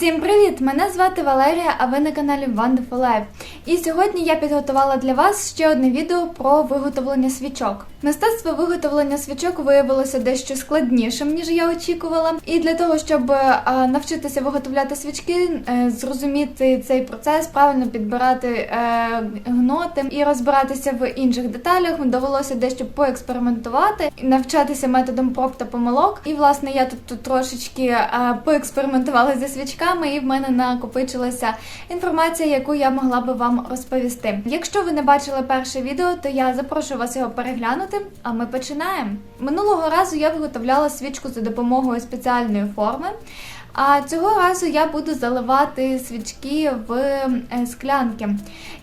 Всім привіт! Мене звати Валерія, а ви на каналі Wonderful Life. І сьогодні я підготувала для вас ще одне відео про виготовлення свічок. Мистецтво виготовлення свічок виявилося дещо складнішим, ніж я очікувала. І для того, щоб е, навчитися виготовляти свічки, е, зрозуміти цей процес, правильно підбирати е, гноти і розбиратися в інших деталях, довелося дещо поекспериментувати, навчатися методом проб та помилок. І власне я тут, трошечки поекспериментувала зі свічками, і в мене накопичилася інформація, яку я могла би вам розповісти. Якщо ви не бачили перше відео, то я запрошую вас його переглянути. А ми починаємо. Минулого разу я виготовляла свічку за допомогою спеціальної форми. А цього разу я буду заливати свічки в е, склянки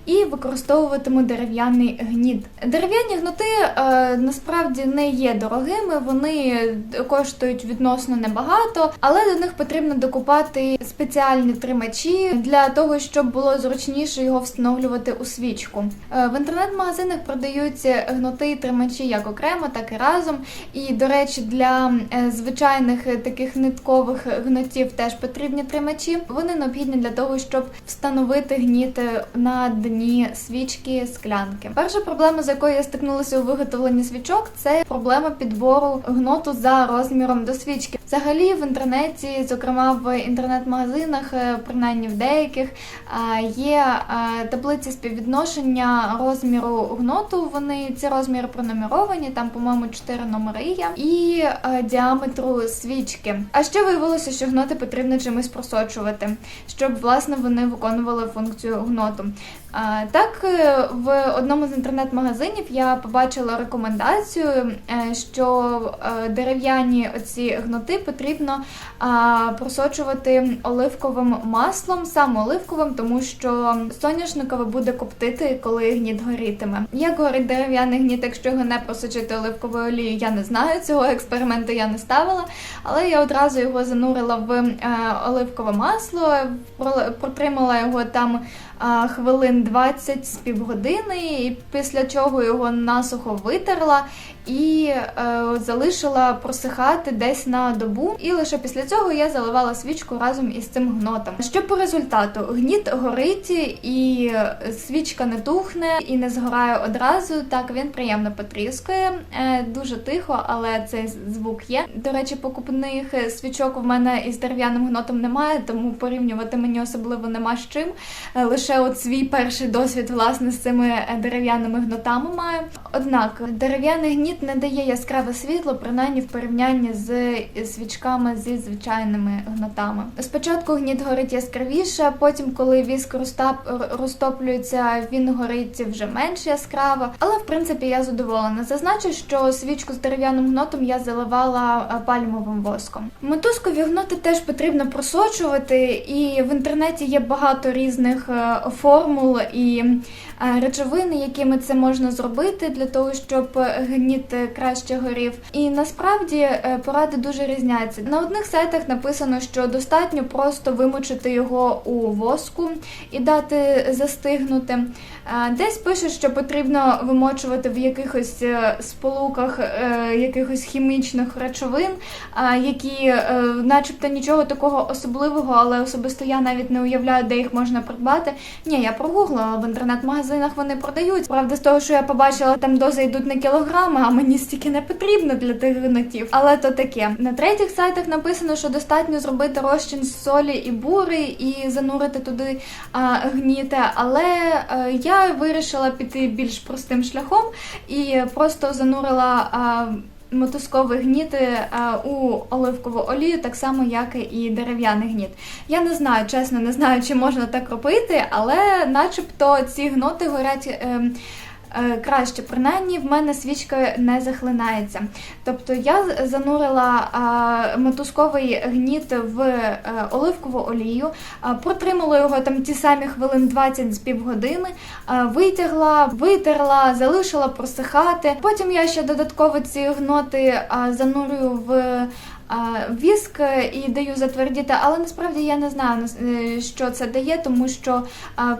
і використовуватиму дерев'яний гніт. Дерев'яні гноти е, насправді не є дорогими, вони коштують відносно небагато, але до них потрібно докупати спеціальні тримачі для того, щоб було зручніше його встановлювати у свічку. Е, в інтернет-магазинах продаються гноти і тримачі як окремо, так і разом. І, до речі, для е, звичайних таких ниткових гнотів теж потрібні тримачі. Вони необхідні для того, щоб встановити гніт на дні свічки склянки. Перша проблема, з якою я стикнулася у виготовленні свічок, це проблема підбору гноту за розміром до свічки. Взагалі в інтернеті, зокрема в інтернет-магазинах, е, принаймні в деяких, е, є е, таблиці співвідношення розміру гноту. Вони ці розміри пронумеровані, там, по-моєму, 4 номери є, і діаметру свічки. А ще виявилося, що гноти потрібно чимось просочувати, щоб власне вони виконували функцію гноту. Так, в одному з інтернет-магазинів я побачила рекомендацію, що дерев'яні оці гноти потрібно просочувати оливковим маслом, саме оливковим, тому що соняшникове буде коптити, коли гніт горітиме. Як горить дерев'яний гніт, якщо його не просочити оливковою олією, я не знаю. Цього експерименту я не ставила, але я одразу його занурила в оливкове масло, протримала його там хвилин 20 з півгодини, і після чого його насухо витерла і е, залишила просихати десь на добу. І лише після цього я заливала свічку разом із цим гнотом. Що по результату? Гніт горить, і свічка не тухне і не згорає одразу. Так він приємно потріскує, е, дуже тихо, але цей звук є. До речі, покупних свічок в мене із дерев'яним гнотом немає, тому порівнювати мені особливо нема з чим. Е, лише от свій перший досвід власне з цими дерев'яними гнотами маю. Однак дерев'яний гніт не дає яскраве світло, принаймні в порівнянні з свічками зі звичайними гнотами. Спочатку гніт горить яскравіше, потім, коли віск розтоплюється, він горить вже менш яскраво. Але в принципі я задоволена. Зазначу, що свічку з дерев'яним гнотом я заливала пальмовим воском. Мотузкові гноти теж потрібно просочувати, і в інтернеті є багато різних е, формул і е, речовин, якими це можна зробити для того, щоб гніт краще горів. І насправді е, поради дуже різняться. На одних сайтах написано, що достатньо просто вимочити його у воску і дати застигнути. Десь пише, що потрібно вимочувати в якихось е, сполуках е, якихось хімічних речовин, які, начебто, нічого такого особливого, але особисто я навіть не уявляю, де їх можна придбати. Ні, я прогуглила в інтернет-магазинах. Вони продають. Правда, з того, що я побачила, там дози йдуть на кілограми, а мені стільки не потрібно для тих гнотів. Але то таке. На третіх сайтах написано, що достатньо зробити розчин з солі і бури і занурити туди а, гніте. Але а, е, я вирішила піти більш простим шляхом і просто занурила. А, Мотузковий гніт у оливкову олію, так само, як і дерев'яний гніт. Я не знаю, чесно, не знаю, чи можна так робити, але начебто ці гноти горять. Е, краще, принаймні в мене свічка не захлинається. Тобто я занурила мотузковий гніт в е, оливкову олію, протримала його там ті самі хвилин 20 з півгодини, витягла, витерла, залишила просихати. Потім я ще додатково ці гноти занурюю в віск і даю затвердіти, але насправді я не знаю, е, що це дає, тому що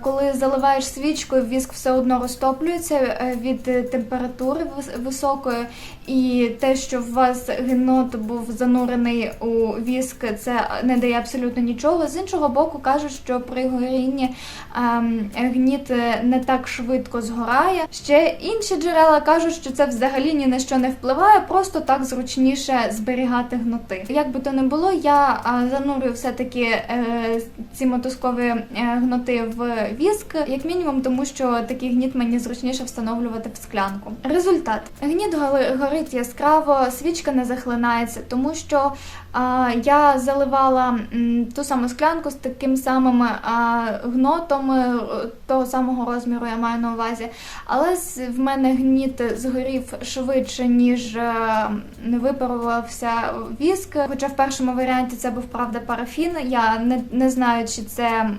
коли заливаєш свічкою, віск все одно розтоплюється е, від температури високої, і те, що у вас гнот був занурений у віск, це не дає абсолютно нічого. З іншого боку, кажуть, що при горінні ем, гніт не так швидко згорає. Ще інші джерела кажуть, що це взагалі ні на що не впливає, просто так зручніше зберігати гноти. Як би то не було, я а, занурюю все-таки е, ці мотузкові е, гноти в віск, як мінімум, тому що такий гніт мені зручніше встановлювати в склянку. Результат: гніт голи- горить яскраво, свічка не захлинається, тому що я заливала ту саму склянку з таким самим гнотом е, того самого розміру, я маю на увазі. Але в мене гніт згорів швидше, ніж е, не випарувався віск. Хоча в першому варіанті це був правда парафін. Я не, не знаю, чи це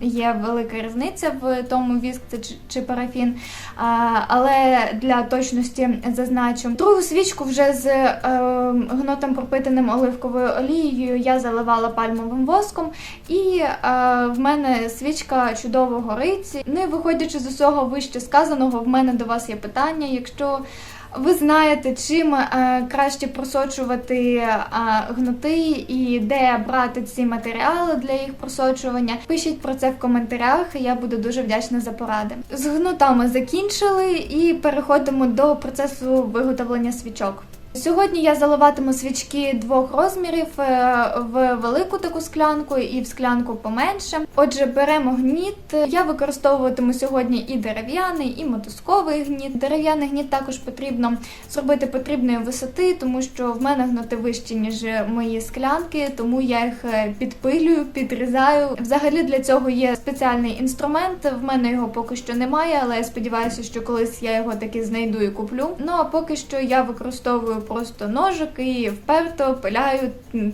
є велика різниця в тому віск чи, парафін. Але для точності зазначу. Другу свічку вже з е, гнотом пропитаним оливковою олією я заливала пальмовим воском, і е, в мене свічка чудово горить. І виходячи з усього вище сказаного, в мене до вас є питання. Якщо ви знаєте, чим е, краще просочувати е, гноти і де брати ці матеріали для їх просочування, пишіть про це в коментарях. Я буду дуже вдячна за поради. З гнотами закінчили і переходимо до процесу виготовлення свічок. Сьогодні я заливатиму свічки двох розмірів е, в велику таку склянку і в склянку поменше. Отже, беремо гніт. Я використовуватиму сьогодні і дерев'яний, і мотузковий гніт. Дерев'яний гніт також потрібно зробити потрібної висоти, тому що в мене гноти вищі, ніж мої склянки, тому я їх е, підпилюю, підрізаю. Взагалі для цього є спеціальний інструмент. В мене його поки що немає, але я сподіваюся, що колись я його таки знайду і куплю. Ну а поки що я використовую просто ножик і вперто пиляю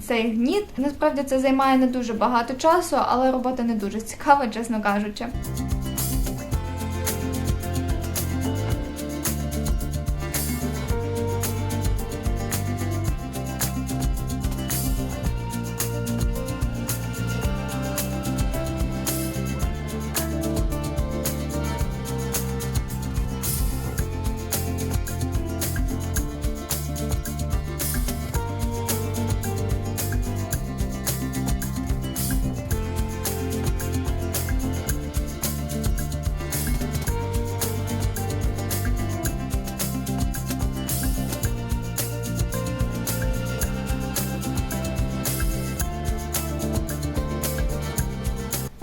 цей гніт. Насправді це займає не дуже багато часу, але робота не дуже цікава, чесно кажучи.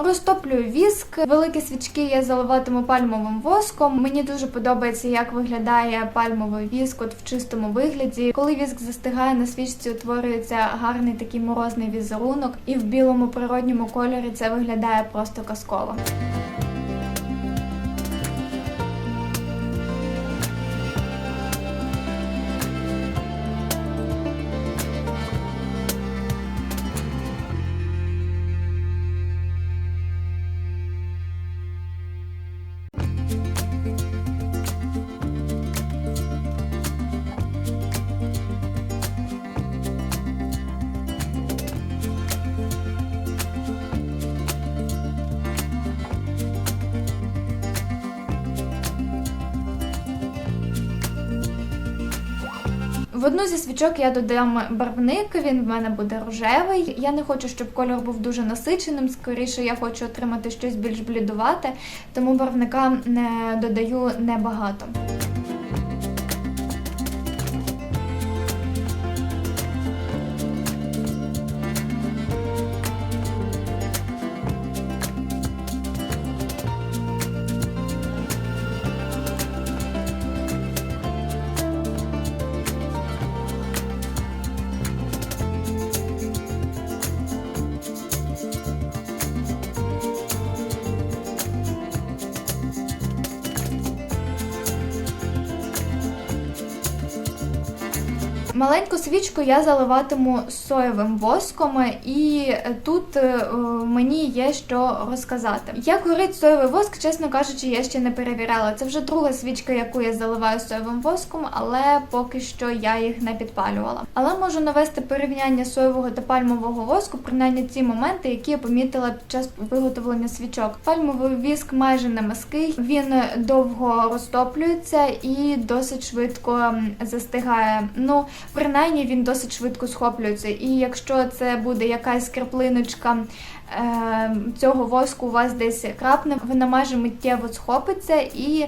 Розтоплюю віск. Великі свічки я заливатиму пальмовим воском. Мені дуже подобається, як виглядає пальмовий віск от в чистому вигляді. Коли віск застигає на свічці, утворюється гарний такий морозний візерунок, і в білому природньому кольорі це виглядає просто казково. В одну зі свічок я додам барвник, він в мене буде рожевий. Я не хочу, щоб кольор був дуже насиченим. Скоріше я хочу отримати щось більш блідувате, тому барвника не додаю небагато. Маленьку свічку я заливатиму соєвим воском, і е, тут е, мені є що розказати. Як горить соєвий воск, чесно кажучи, я ще не перевіряла. Це вже друга свічка, яку я заливаю соєвим воском, але поки що я їх не підпалювала. Але можу навести порівняння соєвого та пальмового воску, принаймні ті моменти, які я помітила під час виготовлення свічок. Пальмовий віск майже не мазкий, він довго розтоплюється і досить швидко застигає. Ну, принаймні він досить швидко схоплюється. І якщо це буде якась краплиночка цього воску у вас десь крапне, вона майже миттєво схопиться і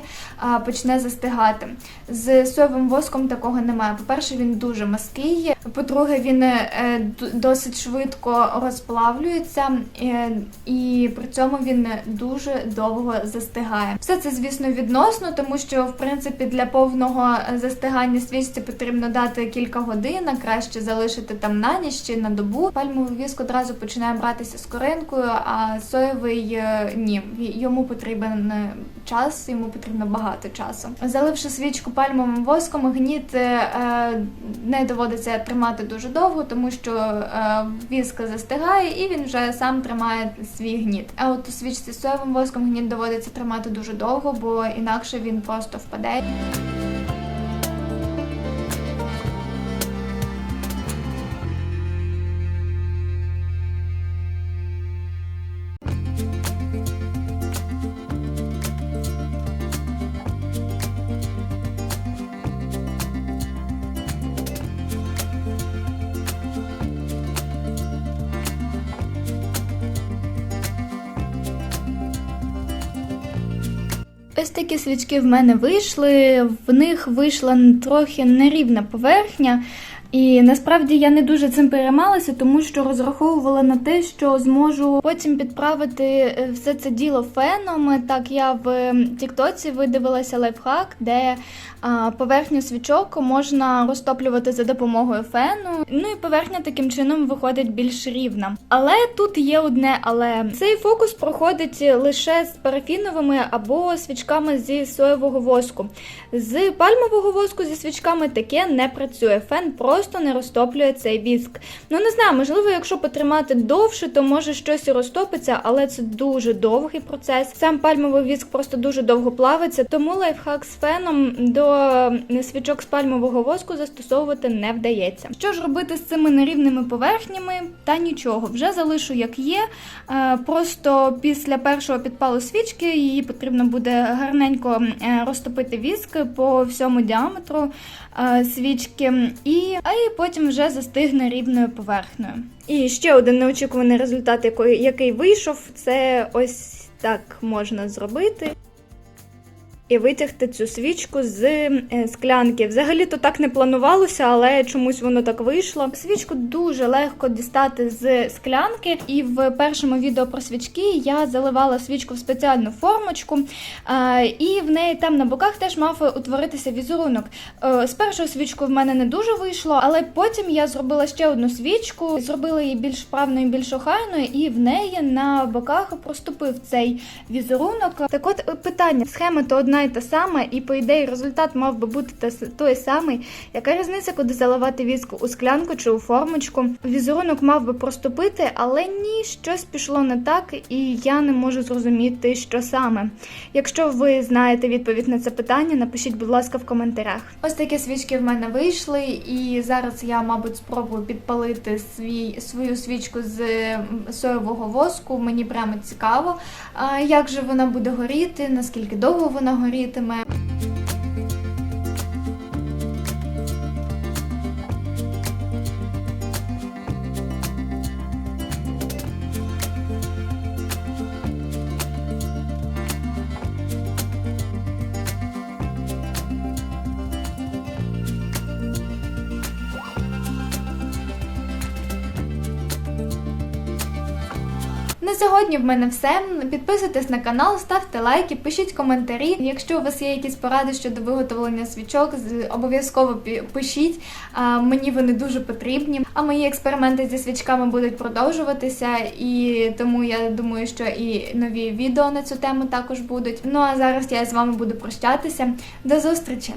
почне застигати. З соєвим воском такого немає. По-перше, він дуже мазкий. По-друге, він е, досить швидко розплавлюється, е, і при цьому він дуже довго застигає. Все це, звісно, відносно, тому що в принципі для повного застигання свічці потрібно дати кілька годин, краще залишити там на ніч чи на добу. Пальмовий віск одразу починає братися з коринкою, а соєвий е, ні. Йому потрібен е, час, йому потрібно багато часу. Заливши свічку пальмовим воском, гніт е, не доводиться тримати дуже довго, тому що е, віск застигає і він вже сам тримає свій гніт. А от у свічці соєвим воском гніт доводиться тримати дуже довго, бо інакше він просто впаде. Такі свічки в мене вийшли. В них вийшла трохи нерівна поверхня. І насправді я не дуже цим переймалася, тому що розраховувала на те, що зможу потім підправити е, все це діло феном. Так я в Тіктоці видивилася лайфхак, де поверхню свічок можна розтоплювати за допомогою фену. Ну і поверхня таким чином виходить більш рівна. Але тут є одне але цей фокус проходить лише з парафіновими або свічками зі соєвого воску. З пальмового воску зі свічками таке не працює. Фен просто не розтоплює цей віск. Ну не знаю, можливо, якщо потримати довше, то може щось і розтопиться, але це дуже довгий процес. Сам пальмовий віск просто дуже довго плавиться, тому лайфхак з феном до свічок з пальмового воску застосовувати не вдається. Що ж робити з цими нерівними поверхнями? Та нічого, вже залишу як є. Е, Просто після першого підпалу свічки її потрібно буде гарненько е, розтопити віск по всьому діаметру е, свічки, і, і потім вже застигне рівною поверхнею. І ще один неочікуваний результат, який, вийшов, це ось так можна зробити. І витягти цю свічку з е, склянки. Взагалі-то так не планувалося, але чомусь воно так вийшло. Свічку дуже легко дістати з склянки, і в першому відео про свічки я заливала свічку в спеціальну формочку, е, і в неї там на боках теж мав утворитися візерунок. Е, З першою свічкою в мене не дуже вийшло, але потім я зробила ще одну свічку, зробила її більш вправною, більш охайною, і в неї на боках проступив цей візерунок. Так от питання: схема то одна і та сама, і по ідеї результат мав би бути той самий. Яка різниця, куди заливати віск у склянку чи у формочку? Візерунок мав би проступити, але ні, щось пішло не так, і я не можу зрозуміти, що саме. Якщо ви знаєте відповідь на це питання, напишіть, будь ласка, в коментарях. Ось такі свічки в мене вийшли, і зараз я, мабуть, спробую підпалити свій свою свічку з соєвого воску. Мені прямо цікаво, як же вона буде горіти, наскільки довго вона горітиме. На сьогодні в мене все. Підписуйтесь на канал, ставте лайки, пишіть коментарі. Якщо у вас є якісь поради щодо виготовлення свічок, обов'язково пишіть. Мені вони дуже потрібні. А мої експерименти зі свічками будуть продовжуватися, і тому я думаю, що і нові відео на цю тему також будуть. Ну а зараз я з вами буду прощатися. До зустрічі!